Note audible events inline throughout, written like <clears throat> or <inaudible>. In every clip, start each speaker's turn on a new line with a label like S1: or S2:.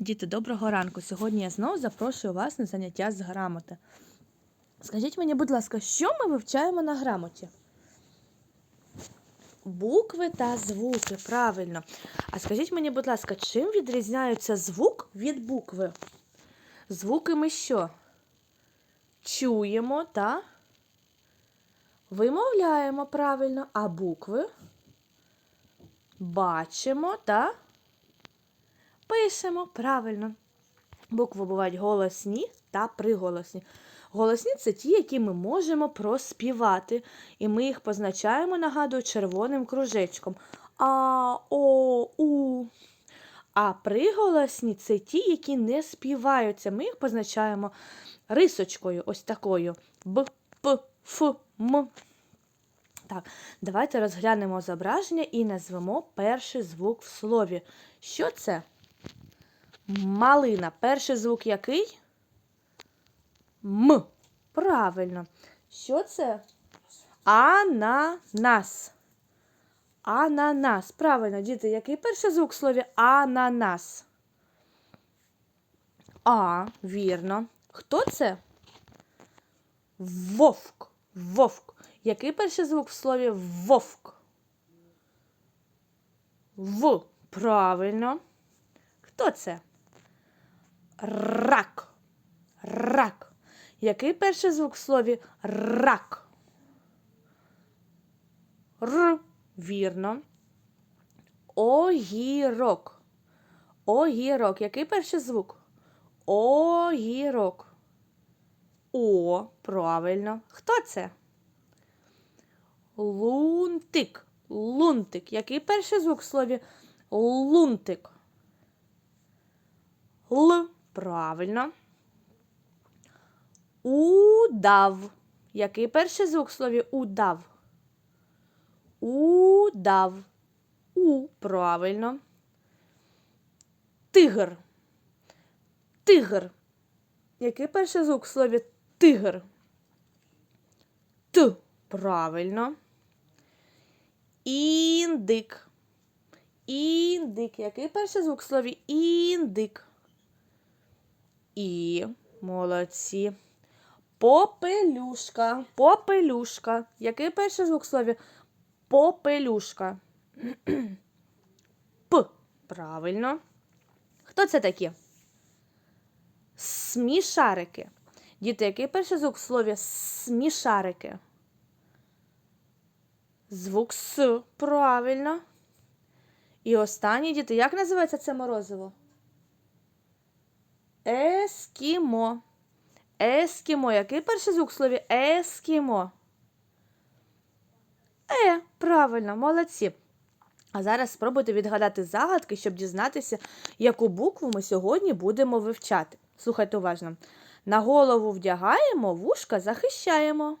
S1: Діти, доброго ранку. Сьогодні я знову запрошую вас на заняття з грамоти. Скажіть мені, будь ласка, що ми вивчаємо на грамоті? Букви та звуки, правильно. А скажіть мені, будь ласка, чим відрізняється звук від букви? Звуки ми що? Чуємо та вимовляємо правильно, а букви бачимо та пишемо правильно. Букви бувають голосні та приголосні. Голосні це ті, які ми можемо проспівати, і ми їх позначаємо, нагадую, червоним кружечком. А, О, У. А приголосні це ті, які не співаються. Ми їх позначаємо рисочкою, ось такою. Б, П, Ф, М. Так, давайте розглянемо зображення і назвемо перший звук в слові. Що це? Малина. Перший звук який? М. Правильно. Що це? Ананас. Ананас. Правильно, діти, який перший звук в слові ананас? А, вірно. Хто це? Вовк. Вовк. Який перший звук в слові вовк? В. Правильно. Хто це? Рак. Рак. Який перший звук в слові рак? Р. Вірно. Огірок. Огірок. Який перший звук? Огірок. О, правильно. Хто це? Лунтик. Лунтик. Який перший звук в слові лунтик? Л. Правильно. Удав. Який перший звук в слові удав? Удав. У. Правильно. Тигр. Тигр. Який перший звук в слові тигр? Т. Правильно. Індик. Індик. Який перший звук в слові індик? І. Молодці. Попелюшка. Попелюшка. Який перший звук в слові попелюшка? <clears throat> П. Правильно. Хто це такі? Смішарики. Діти, який перший звук в слові смішарики? Звук С. Правильно. І останній, діти, як називається це морозиво? Ескімо. Ескімо. Який перший звук в слові ескімо? Е, правильно, молодці. А зараз спробуйте відгадати загадки, щоб дізнатися, яку букву ми сьогодні будемо вивчати. Слухайте уважно. На голову вдягаємо, вушка захищаємо.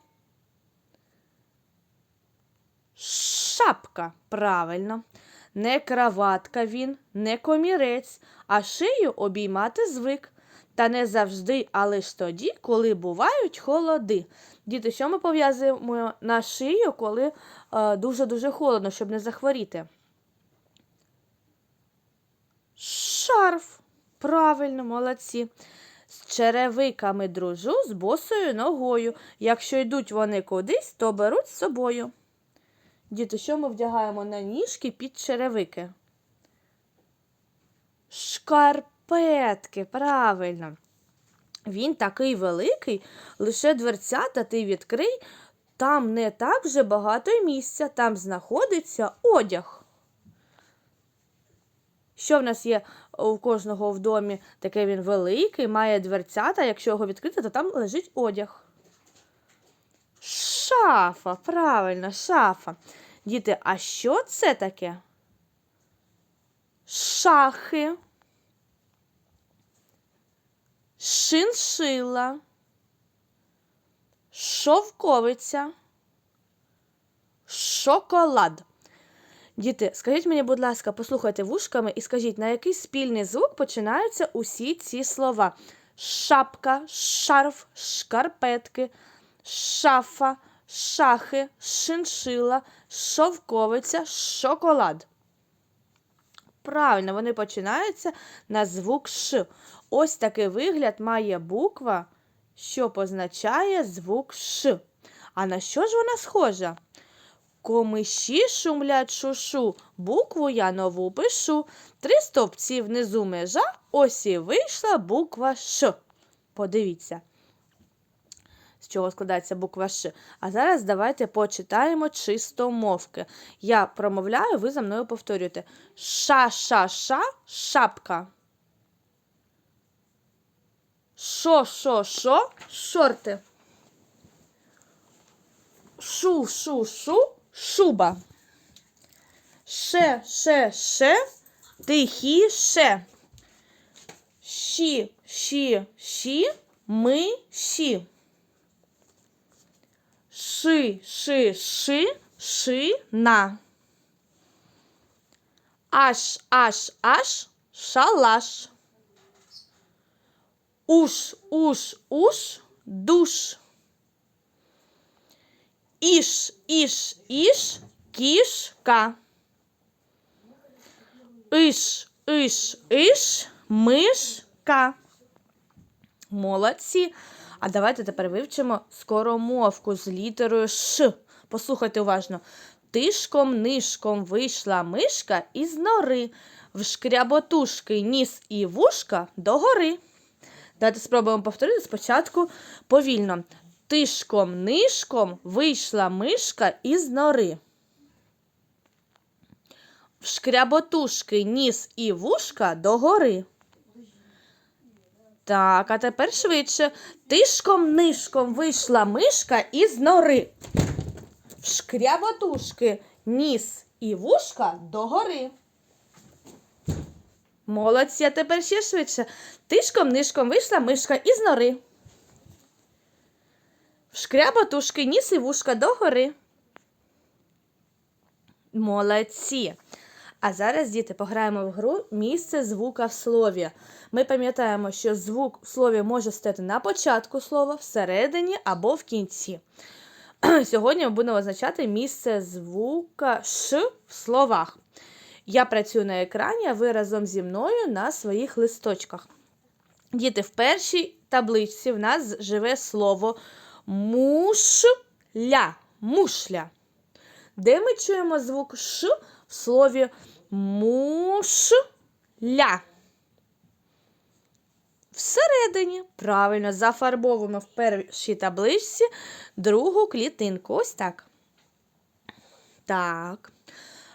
S1: Шапка. Правильно. Не краватка він, не комірець, а шию обіймати звик. Та не завжди, а лиш тоді, коли бувають холоди. Діти, що ми пов'язуємо на шию, коли е, дуже-дуже холодно, щоб не захворіти? Шарф. Правильно, молодці. З черевиками дружу, з босою ногою. Якщо йдуть вони кудись, то беруть з собою. Діти, що ми вдягаємо на ніжки під черевики? Шкарпетки, правильно. Він такий великий, лише дверцята ти відкрий, там не так вже багато місця, там знаходиться одяг. Що в нас є у кожного в домі? Таке він великий, має дверцята, якщо його відкрити, то там лежить одяг. Шафа, правильно, шафа. Діти, а що це таке? Шахи, шиншила, шовковиця, шоколад. Діти, скажіть мені, будь ласка, послухайте вушками і скажіть, на який спільний звук починаються усі ці слова: шапка, шарф, шкарпетки, шафа, шахи, шиншила, шовковиця, шоколад. Правильно, вони починаються на звук Ш. Ось такий вигляд має буква, що позначає звук Ш. А на що ж вона схожа? Комиші шумлять шушу, букву я нову пишу. Три стовпці внизу межа, ось і вийшла буква Ш. Подивіться, чого складається буква Ш. А зараз давайте почитаємо чисто мовки. Я промовляю, ви за мною повторюєте. Ша-ша-ша, шапка. Шо-шо-шо, шорти. Шу-шу-шу, шуба. Ше-ше-ше, тихіше. Щі, щі, щі, ми, щі. Ши, ши, ши, шина. Аш, аш, аш, шалаш. Уш, уш, уш, душ. Іш, іш, іш, кішка. Іш, іш, іш, мишка. Молодці. А давайте тепер вивчимо скоромовку з літерою Ш. Послухайте уважно. Тишком нишком вийшла мишка із нори. В шкряботушки ніс і вушка догори. Давайте спробуємо повторити спочатку повільно. Тишком нишком вийшла мишка із нори. В шкряботушки ніс і вушка догори. Так, а тепер швидше. Тишком нишком вийшла мишка із нори. В шкряботушки ніс і вушка догори. Молодці, а тепер ще швидше. Тишком нишком вийшла мишка із нори. В шкряботушки ніс і вушка догори. Молодці. А зараз, діти, пограємо в гру місце звука в слові. Ми пам'ятаємо, що звук в слові може стояти на початку слова, всередині або в кінці. <clears throat> Сьогодні ми будемо означати місце звука Ш в словах. Я працюю на екрані, а ви разом зі мною на своїх листочках. Діти, в першій табличці в нас живе слово мушля. Мушля. Де ми чуємо звук Ш в слові мушля? Всередині. Правильно, зафарбовуємо в першій табличці другу клітинку. Ось так. Так.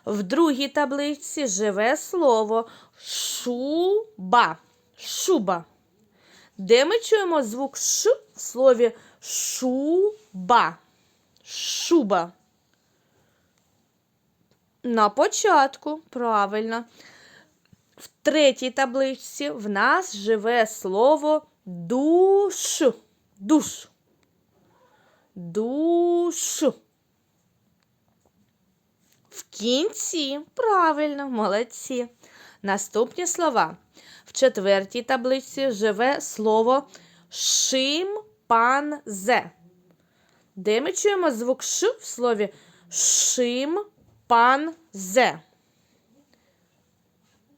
S1: В другій табличці живе слово шуба. Шуба. Де ми чуємо звук Ш в слові шуба? Шуба. На початку, правильно. В третій табличці в нас живе слово душ. Душ. Душ. В кінці, правильно, молодці. Наступні слова. В четвертій таблиці живе слово шимпанзе. Де ми чуємо звук Ш в слові шимпанзе?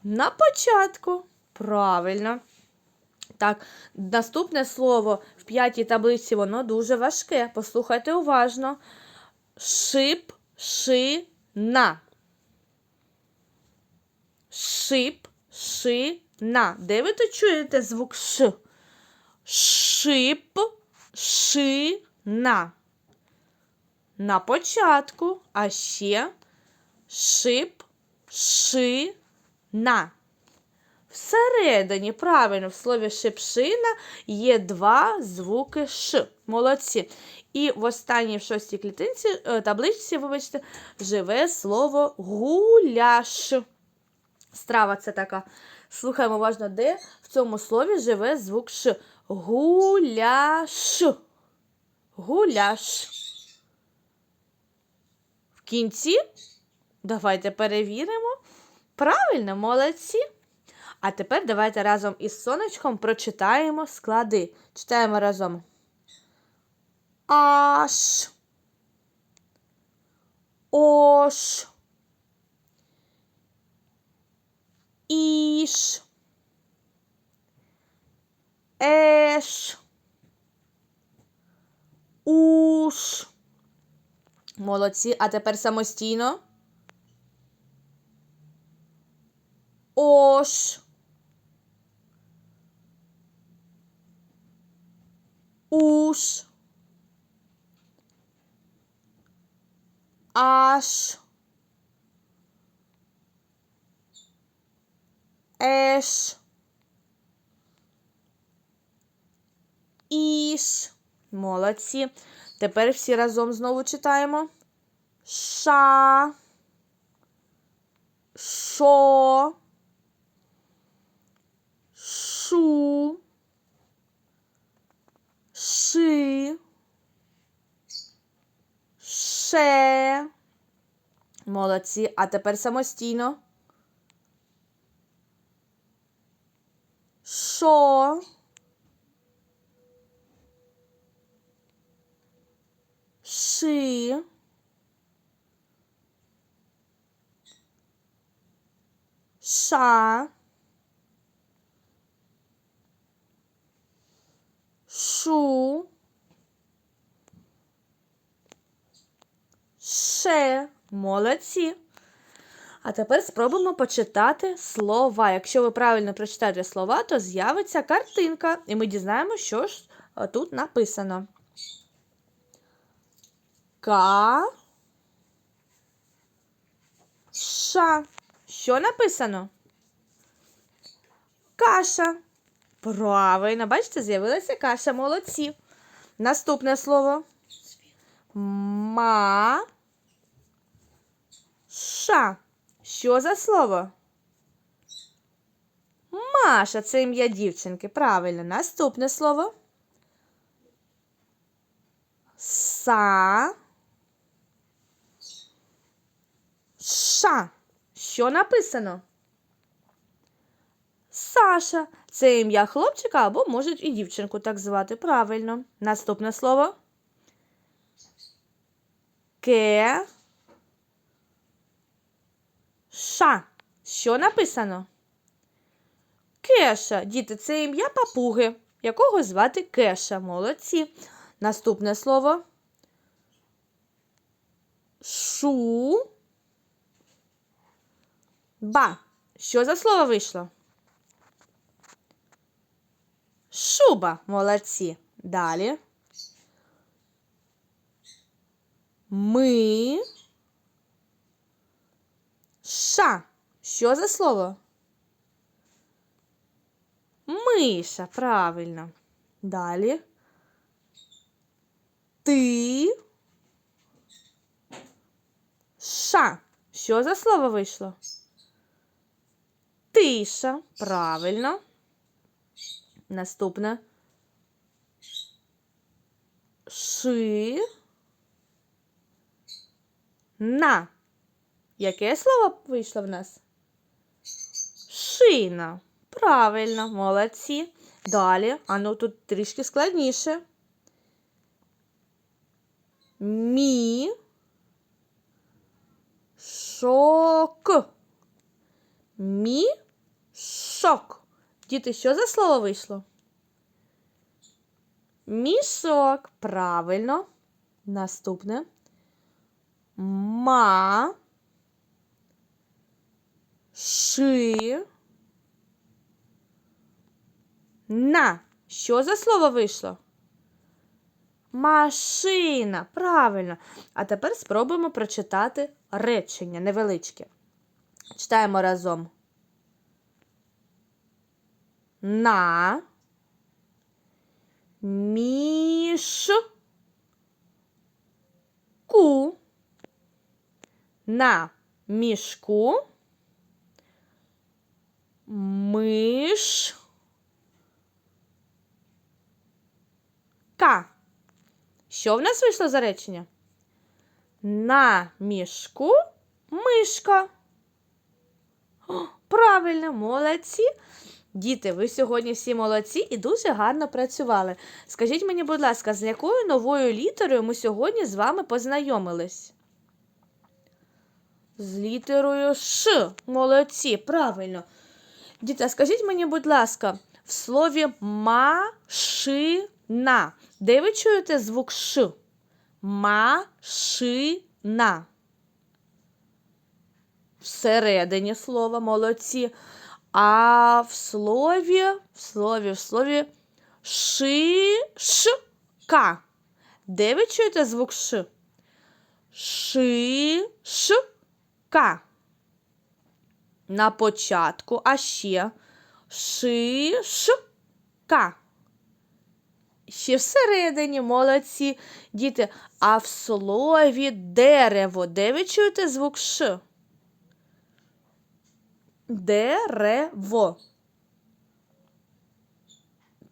S1: На початку. Правильно. Так, наступне слово в п'ятій таблиці, воно дуже важке. Послухайте уважно. Шип, ши, на. Шип, ши, на. Де ви тут чуєте звук Ш? Шип, ши, на. На початку, а ще шип, ши, на. Всередині, правильно, в слові шипшина є два звуки Ш. Молодці. І в останній в шостій клітинці, е, табличці, вибачте, живе слово гуляш. Страва це така. Слухаємо уважно, де в цьому слові живе звук Ш. Гуляш. Гуляш. В кінці давайте перевіримо. Правильно, молодці. А тепер давайте разом із сонечком прочитаємо склади. Читаємо разом. Аш. Ош. Іш. Еш. Уш. Молодці. А тепер самостійно. Ош. Уш. Аш. Еш. Іш. Молодці. Тепер всі разом знову читаємо. Ша. Шо. Шу. Ши. Ше. Молодці. А тепер самостійно. Шо. Ши. Ша. Шу. Ше. Молодці. А тепер спробуємо почитати слова. Якщо ви правильно прочитаєте слова, то з'явиться картинка, і ми дізнаємося, що ж е, тут написано. Ка. Ша. Що написано? Каша. Правильно, бачите, з'явилася каша. Молодці. Наступне слово. Ма. Ша. Що за слово? Маша це ім'я дівчинки. Правильно. Наступне слово. Са. Ша. Що написано? Саша. Це ім'я хлопчика або можуть і дівчинку так звати. Правильно. Наступне слово. Ке. Ша. Що написано? Кеша. Діти, це ім'я папуги, якого звати Кеша. Молодці. Наступне слово. Шу. Ба. Що за слово вийшло? Шуба. Молодці. Далі. Ми. Ша. Що за слово? Миша. Правильно. Далі. Ти. Ша. Що за слово вийшло? Тиша. Правильно. Наступне. Ши. На. Яке слово вийшло в нас? Шина. Правильно, молодці. Далі. А ну тут трішки складніше. Мі. Шок. Мі. Шок. Діти, що за слово вийшло? Мішок. Правильно. Наступне. Ма. Ши. На. Що за слово вийшло? Машина. Правильно. А тепер спробуємо прочитати речення невеличке. Читаємо разом. На. Міш. Ку. На мішку. Миш. Ка. Що в нас вийшло за речення? На мішку мишка. О, правильно, молодці. Діти, ви сьогодні всі молодці і дуже гарно працювали. Скажіть мені, будь ласка, з якою новою літерою ми сьогодні з вами познайомились? З літерою Ш. Молодці, правильно. Діти, а скажіть мені, будь ласка, в слові машина. Де ви чуєте звук Ш? Машина. Всередині слова молодці. А в слові, в слові, в слові шишка. Де ви чуєте звук Ш? Ш. Шишка. На початку, а ще шишка. Ще всередині, молодці. Діти, а в слові дерево, де ви чуєте звук Ш? Дерево.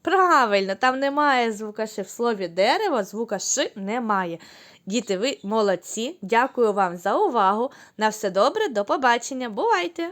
S1: Правильно, там немає звука Ш. В слові дерево звука Ш немає. Діти, ви молодці. Дякую вам за увагу. На все добре, до побачення. Бувайте!